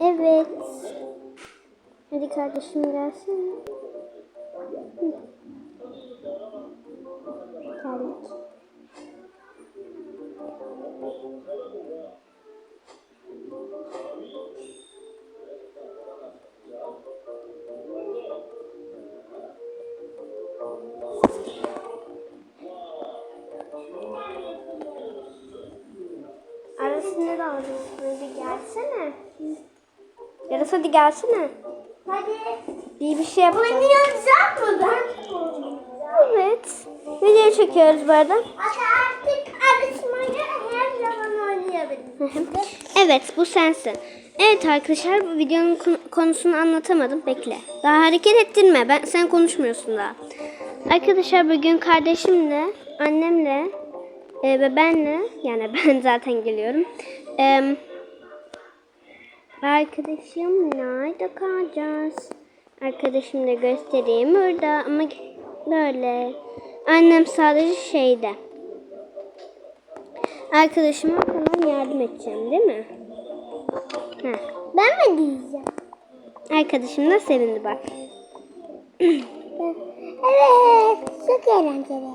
Evet. Hadi kardeşim gelsin. Geldik. Arasında da alacağız. Hadi gelsene. Yarıs hadi gelsene. Hadi. Bir bir şey yapacağız. Oynayacak mı? Evet. Video çekiyoruz bu arada. Artık arasmayı her zaman oynayabilirim. evet bu sensin. Evet arkadaşlar bu videonun kon- konusunu anlatamadım. Bekle. Daha hareket ettirme. Ben sen konuşmuyorsun daha. Arkadaşlar bugün kardeşimle, annemle e, ve benle yani ben zaten geliyorum. E, arkadaşım nerede kalacağız? Arkadaşım da göstereyim burada ama böyle. Annem sadece şeyde. Arkadaşıma falan yardım edeceğim değil mi? Heh. Ben mi diyeceğim? Arkadaşım da sevindi bak. Evet. Çok eğlenceli.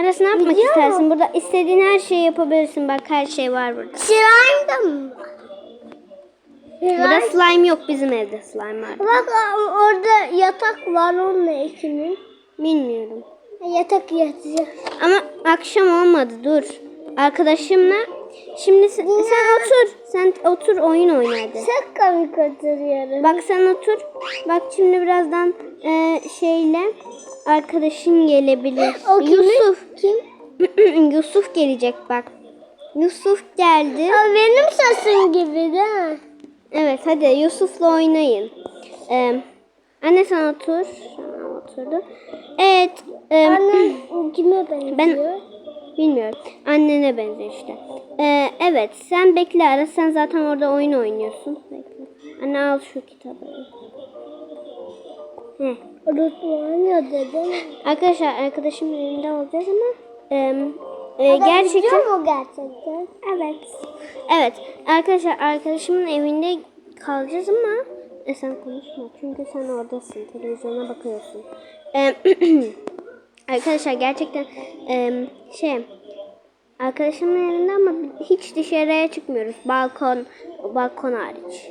Arası ne yapmak Biliyor istersin? Burada istediğin her şeyi yapabilirsin. Bak her şey var burada. Slime da mı var? Burada slime yok. Bizim evde slime var. Bak orada yatak var onun ekimin. Bilmiyorum. Yatak yatacak. Ama akşam olmadı. Dur. Arkadaşımla şimdi sen, sen otur. Sen otur oyun oyna hadi. Çok komik oturuyorum. Bak sen otur. Bak şimdi birazdan e, şeyle arkadaşın gelebilir. O? Yusuf. Kim? Yusuf gelecek bak. Yusuf geldi. O benim sesim gibi değil mi? Evet hadi Yusuf'la oynayın. Ee, anne sen otur. Tamam oturdu. Evet. e, Annem kime benziyor? ben bilmiyorum. Annene benziyor işte. Ee, evet sen bekle ara. Sen zaten orada oyun oynuyorsun. Bekle. Anne al şu kitabı. Heh. Unutmuyor dedim. Arkadaşlar arkadaşımın elinde olacağız ama e, e, gerçekten mu gerçekten? Evet. Evet. Arkadaşlar arkadaşımın evinde kalacağız ama e, sen konuşma. Çünkü sen oradasın. Televizyona bakıyorsun. Ee, arkadaşlar gerçekten e, şey arkadaşımın evinde ama hiç dışarıya çıkmıyoruz. Balkon balkon hariç.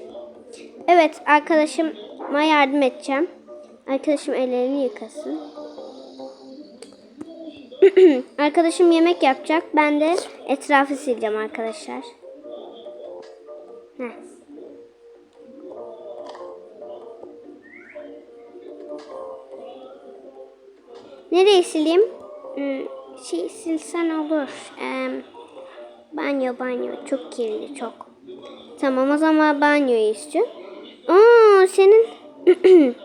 Evet arkadaşıma yardım edeceğim. Arkadaşım ellerini yıkasın. Arkadaşım yemek yapacak. Ben de etrafı sileceğim arkadaşlar. Heh. Nereyi sileyim? Hmm, şey silsen olur. Ee, banyo banyo. Çok kirli çok. Tamam o zaman banyoyu istiyorum. Aa senin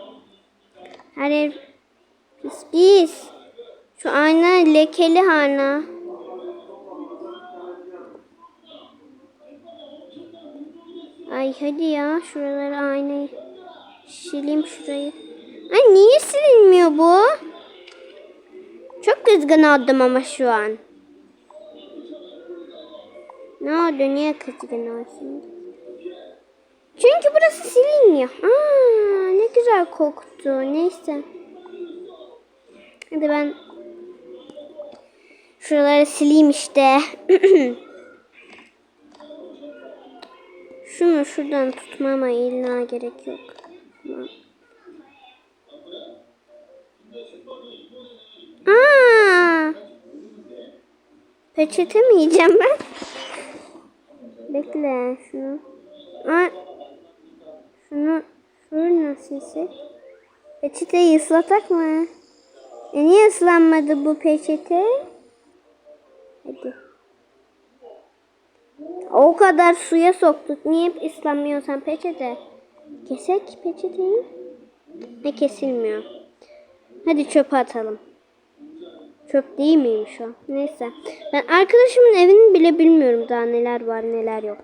her yer pis pis. Şu ayna lekeli hala. Ay hadi ya şuraları aynayı sileyim şurayı. Ay niye silinmiyor bu? Çok kızgın oldum ama şu an. Ne oldu niye kızgın olsun? Çünkü burası silinmiyor. Aa, ne güzel koktu. Neyse. Hadi ben şuraları sileyim işte. Şunu şuradan tutmama illa gerek yok. Aa! Peçete mi yiyeceğim ben? Bekle şunu. Aa, şunu şunu nasıl yesek? Peçeteyi ıslatak mı? E niye ıslanmadı bu peçete? Hadi. O kadar suya soktuk. Niye ıslanmıyorsan peçete? Kesek peçeteyi. Ne kesilmiyor. Hadi çöpe atalım. Çöp değil miymiş o? Neyse. Ben arkadaşımın evini bile bilmiyorum daha neler var neler yok.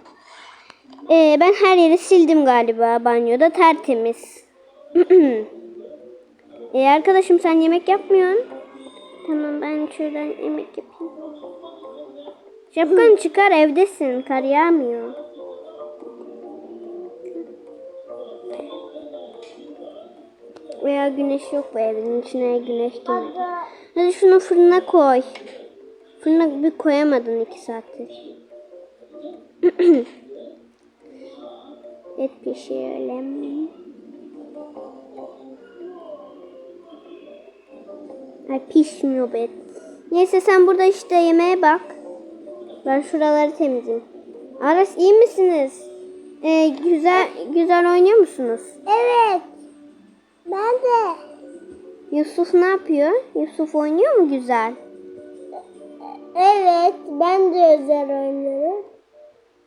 Ee, ben her yeri sildim galiba banyoda tertemiz. ee, arkadaşım sen yemek yapmıyorsun. Tamam ben şuradan yemek yapayım. Şapkanı çıkar evdesin. Kar yağmıyor. Veya güneş yok bu evin içine güneş geliyor. Hadi şunu fırına koy. Fırına bir koyamadın iki saattir. Et pişirelim. Ay pişmiyor be. Neyse sen burada işte yemeğe bak. Ben şuraları temizleyeyim. Aras iyi misiniz? Ee, güzel güzel oynuyor musunuz? Evet. Ben de. Yusuf ne yapıyor? Yusuf oynuyor mu güzel? Evet. Ben de özel oynuyorum.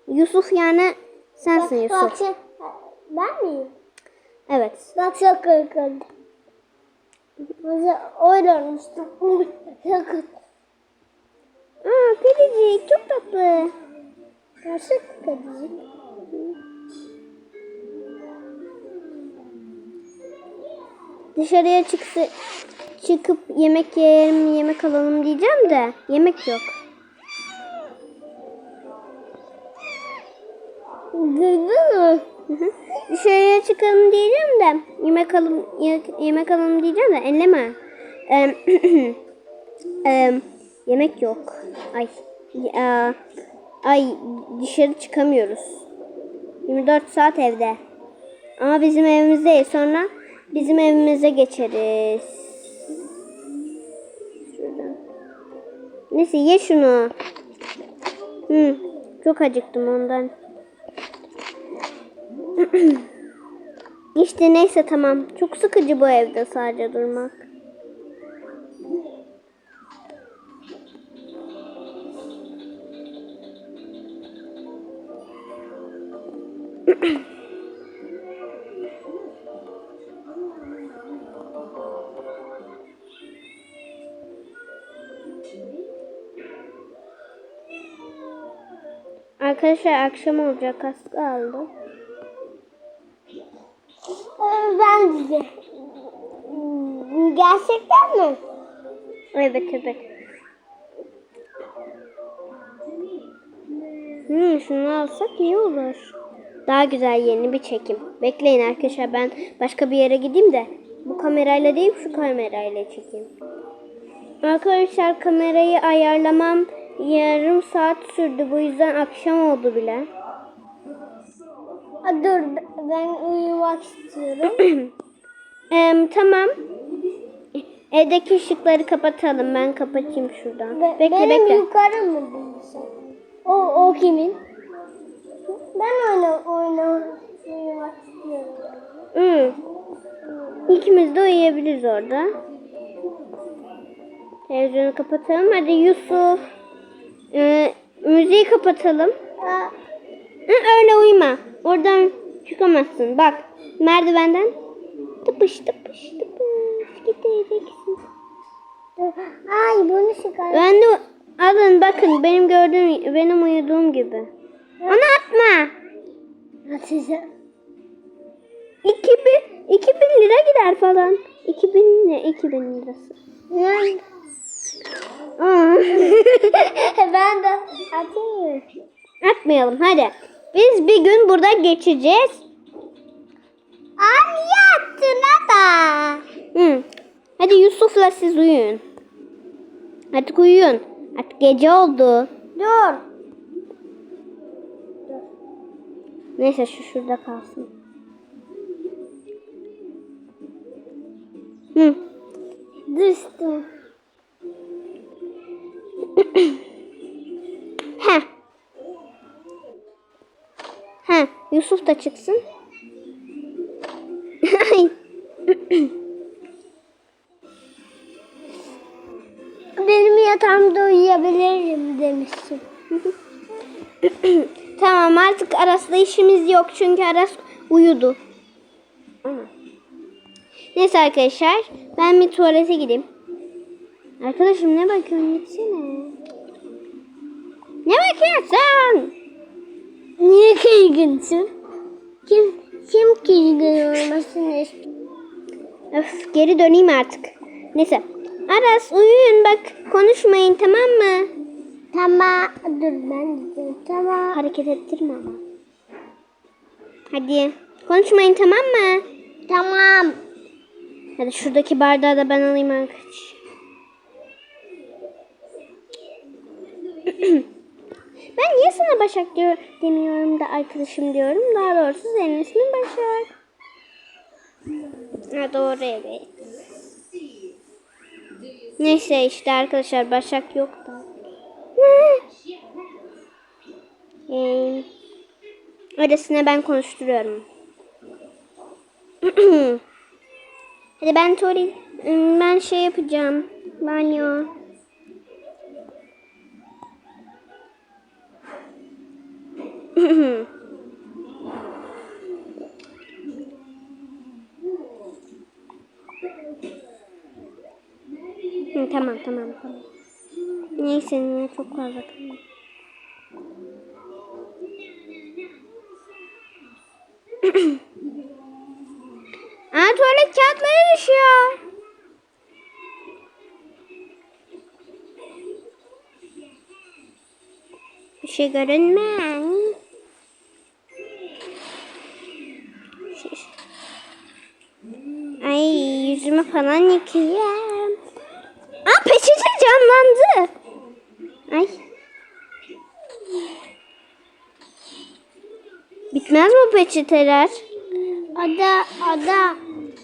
Yusuf yani sensin Bak, Yusuf. bak, ben miyim? Evet. Bak çok. Mesela oynamıştım. Çok Aa kedicik çok tatlı. Nasıl kadın? Dışarıya çıksa çıkıp yemek yiyelim, yemek alalım diyeceğim de yemek yok. Duydun mu? Dışarıya çıkalım diyeceğim de yemek alalım ye- yemek alalım diyeceğim de elleme. Em, em, yemek yok. Ay. Aa, ay dışarı çıkamıyoruz. 24 saat evde. Ama bizim evimizdeyiz. Sonra bizim evimize geçeriz. Şuradan. Neyse ye şunu. Hı, çok acıktım ondan. İşte neyse tamam. Çok sıkıcı bu evde sadece durmak. Arkadaşlar akşam olacak az kaldı. Ben de. Gerçekten mi? Evet evet. Hmm, şunu alsak iyi olur. Daha güzel yeni bir çekim. Bekleyin arkadaşlar ben başka bir yere gideyim de bu kamerayla değil şu kamerayla çekeyim. Arkadaşlar kamerayı ayarlamam yarım saat sürdü. Bu yüzden akşam oldu bile. Dur ben uyumak istiyorum. Em, tamam. Evdeki ışıkları kapatalım. Ben kapatayım şuradan. Be- bekle benim bekle. yukarı mı bilgisayar? O, o kimin? Ben oyna, oyna, uyumak istiyorum. Hı. İkimiz de uyuyabiliriz orada. Televizyonu kapatalım. Hadi Yusuf. Ee, müziği kapatalım. Aa, Hı, öyle uyuma. Oradan çıkamazsın. Bak merdivenden tıpış tıpış tıpış gideceksin. Ay bunu çıkar. Ben de alın bakın benim gördüğüm benim uyuduğum gibi. Onu atma. Atacağım. 2000 2000 lira gider falan. 2000 ne 2000 lirası. Aa. ben de atayım? Atmayalım hadi. Biz bir gün burada geçeceğiz. Abi yattın da. Hı. Hadi Yusuf'la siz uyuyun. Artık uyuyun. Artık gece oldu. Dur. Neyse şu şurada kalsın. Hı. He. Yusuf da çıksın. Benim yatağımda uyuyabilirim demiştim. tamam artık Aras'la işimiz yok çünkü Aras uyudu. Neyse arkadaşlar ben bir tuvalete gideyim. Arkadaşım ne bakıyorsun gitsene. Ne bakıyorsun? Niye kızgınsın? Kim kim kızgın olmasını istiyor? Öf geri döneyim artık. Neyse. Aras uyuyun bak konuşmayın tamam mı? Tamam. Dur ben diyeceğim. Tamam. Hareket ettirme ama. Hadi konuşmayın tamam mı? Tamam. Hadi şuradaki bardağı da ben alayım arkadaşlar. ben niye sana Başak diyor, demiyorum da arkadaşım diyorum. Daha doğrusu senin ismin Başak. Ha, doğru evet. Neyse işte arkadaşlar Başak yok da. Ee, öylesine ben konuşturuyorum. Hadi ben tuvalet, ben şey yapacağım. Banyo. Hı, tamam tamam tamam. Neyse niye çok fazla tamam. Aa tuvalet kağıtları düşüyor. Bir şey görünmez. Şey- Ay falan yıkayayım. Aa peçete canlandı. Ay. Bitmez mi peçeteler? Ada, ada.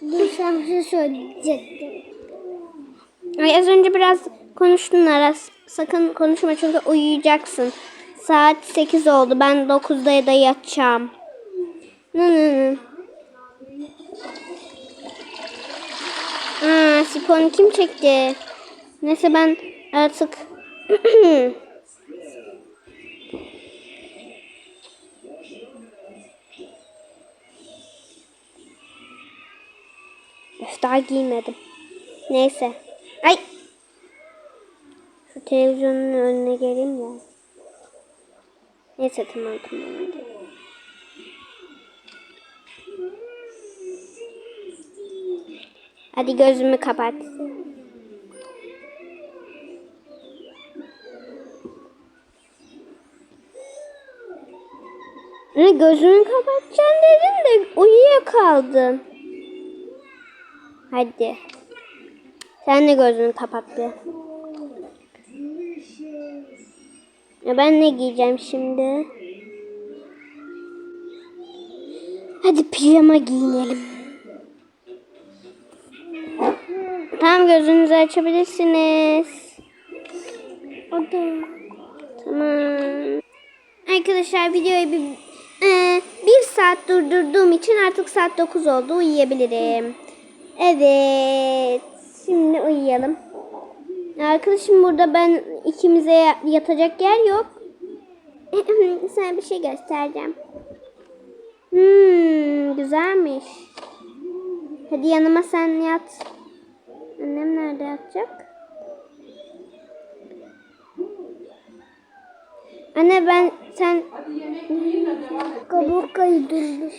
Dur sen bir şey söyleyecektim. Ay az önce biraz konuştun Aras. Sakın konuşma çünkü uyuyacaksın. Saat 8 oldu. Ben 9'da da yatacağım. Nı nı nı. Aa, siponu kim çekti? Neyse ben artık Öf, daha giymedim. Neyse. Ay. Şu televizyonun önüne geleyim ya. Neyse tamam tamam. Hadi. Gözümü kapat. Ne gözünü kapatacaksın dedim de uyuyakaldın. Hadi. Sen de gözünü kapat bir. Ya ben ne giyeceğim şimdi? Hadi pijama giyinelim. Tamam gözünüzü açabilirsiniz. Ada. Tamam. Arkadaşlar videoyu bir, e, bir saat durdurduğum için artık saat 9 oldu. Uyuyabilirim. Evet. Şimdi uyuyalım. Arkadaşım burada ben ikimize yatacak yer yok. Sana bir şey göstereceğim. Hmm, güzelmiş. Hadi yanıma sen yat. Annem nerede yatacak? Anne ben sen Kabuk kaydırmış.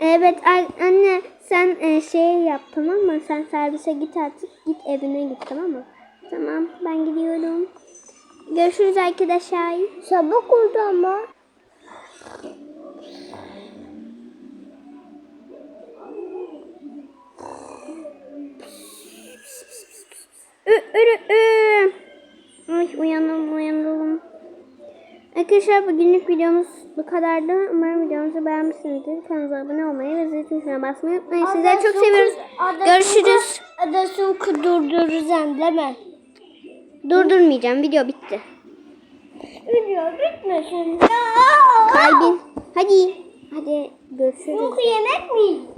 evet anne sen e, şey yap tamam mı? Sen servise git artık. Git evine git tamam mı? Tamam ben gidiyorum. Görüşürüz arkadaşlar. Sabah oldu ama. Ü, ürü, ü. Ay uyandım uyandım. Arkadaşlar bugünlük videomuz bu kadardı. Umarım videomuzu beğenmişsinizdir. Kanalımıza abone olmayı ve zil tuşuna basmayı unutmayın. Sizleri çok seviyoruz. Görüşürüz. Ada su durduracağım değil mi? Durdurmayacağım. Video bitti. Video bitmesin. Kalbin. Hadi. Hadi görüşürüz. Çünkü yemek mi?